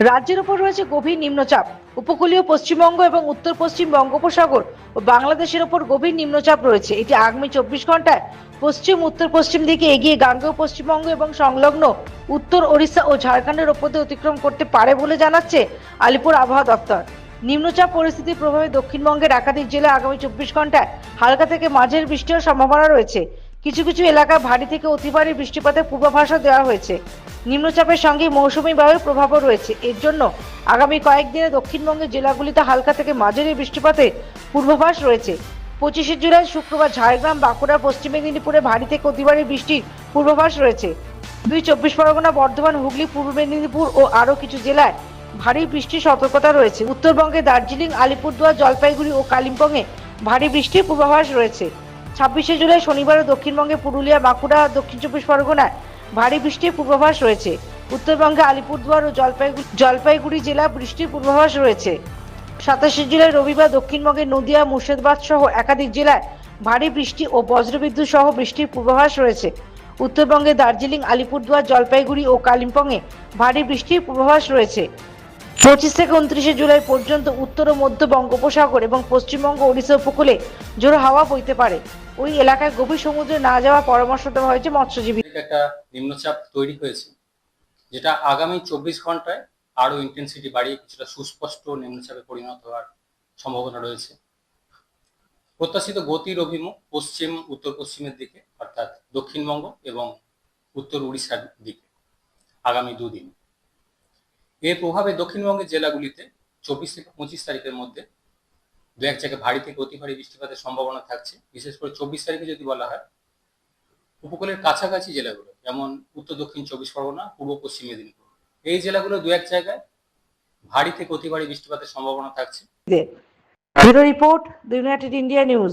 রাজ্যের উপর রয়েছে গভীর নিম্নচাপ। উপকূলীয় পশ্চিমবঙ্গ এবং উত্তর পশ্চিম বঙ্গোপসাগর ও বাংলাদেশের ওপর গভীর নিম্নচাপ রয়েছে। এটি আগামী চব্বিশ ঘন্টায় পশ্চিম উত্তর পশ্চিম দিকে এগিয়ে গাঙ্গেয় পশ্চিমবঙ্গ এবং সংলগ্ন উত্তর ওড়িশা ও ঝাড়খণ্ডের ওপর দিয়ে অতিক্রম করতে পারে বলে জানাচ্ছে আলিপুর আবহাওয়া দপ্তর। নিম্নচাপ পরিস্থিতির প্রভাবে দক্ষিণবঙ্গের একাধিক জেলায় আগামী চব্বিশ ঘন্টায় হালকা থেকে মাঝের বৃষ্টির সম্ভাবনা রয়েছে। কিছু কিছু এলাকায় ভারী থেকে অতি ভারী বৃষ্টিপাতের পূর্বাভাসও দেওয়া হয়েছে। নিম্নচাপের সঙ্গে মৌসুমী বায়ুর প্রভাবও রয়েছে। এর জন্য আগামী কয়েকদিনে দক্ষিণবঙ্গের জেলাগুলিতে হালকা থেকে মাঝারি বৃষ্টিপাতের পূর্বাভাস রয়েছে। পঁচিশে জুলাই, শুক্রবার ঝাড়গ্রাম, বাঁকুড়া, পশ্চিম মেদিনীপুরে ভারী থেকে অতি ভারী বৃষ্টির পূর্বাভাস রয়েছে। দুই চব্বিশ পরগনা, বর্ধমান, হুগলি, পূর্ব মেদিনীপুর ও আরও কিছু জেলায় ভারী বৃষ্টির সতর্কতা রয়েছে। উত্তরবঙ্গে দার্জিলিং, আলিপুরদুয়ার, জলপাইগুড়ি ও কালিম্পংয়ে ভারী বৃষ্টির পূর্বাভাস রয়েছে। ছাব্বিশে জুলাই শনিবার দক্ষিণবঙ্গে, পুরুলিয়া, বাঁকুড়া, দক্ষিণ চব্বিশ পরগনায় ভারী বৃষ্টির পূর্বাভাস রয়েছে। উত্তরবঙ্গে আলিপুরদুয়ার ও জলপাইগুড়ি জলপাইগুড়ি জেলা বৃষ্টির পূর্বাভাস রয়েছে। সাতাশে জুলাই রবিবার দক্ষিণবঙ্গের নদিয়া, মুর্শিদাবাদ সহ একাধিক জেলায় ভারী বৃষ্টি ও বজ্রবিদ্যুৎ সহ বৃষ্টির পূর্বাভাস রয়েছে। উত্তরবঙ্গে দার্জিলিং, আলিপুরদুয়ার, জলপাইগুড়ি ও কালিম্পংয়ে ভারী বৃষ্টির পূর্বাভাস রয়েছে। পঁচিশ থেকে উনত্রিশে জুলাই পর্যন্ত উত্তর ও মধ্য বঙ্গোপসাগর এবং পশ্চিমবঙ্গ ওড়িশা উপকূলে জোর হাওয়া বইতে পারে। ওই এলাকায় গভীর সমুদ্রে না যাওয়ার পরামর্শ দেওয়া হয়েছে মৎস্যজীবী। একটা নিম্নচাপ তৈরি হয়েছে, যেটা আগামী চব্বিশ ঘন্টায় আরও ইন্টেন্সিটি বাড়িয়ে কিছুটা সুস্পষ্ট নিম্নচাপে পরিণত হওয়ার সম্ভাবনা রয়েছে। প্রত্যাশিত গতির অভিমুখ পশ্চিম, উত্তর পশ্চিমের দিকে, অর্থাৎ দক্ষিণবঙ্গ এবং উত্তর উড়িষ্যার দিকে আগামী দুদিন। এর প্রভাবে দক্ষিণবঙ্গের জেলাগুলিতে চব্বিশ থেকে পঁচিশ তারিখের মধ্যে দু এক জায়গায় ভারী থেকে অতি ভারী বৃষ্টিপাতের সম্ভাবনা থাকছে। বিশেষ করে চব্বিশ তারিখে যদি বলা হয়, উপকূলের কাছাকাছি জেলাগুলো যেমন উত্তর, দক্ষিণ চব্বিশ পরগনা, পূর্ব, পশ্চিম মেদিনীপুর, এই জেলাগুলো দু এক জায়গায় ভারী থেকে অতি ভারী বৃষ্টিপাতের সম্ভাবনা থাকছে। Report United India news.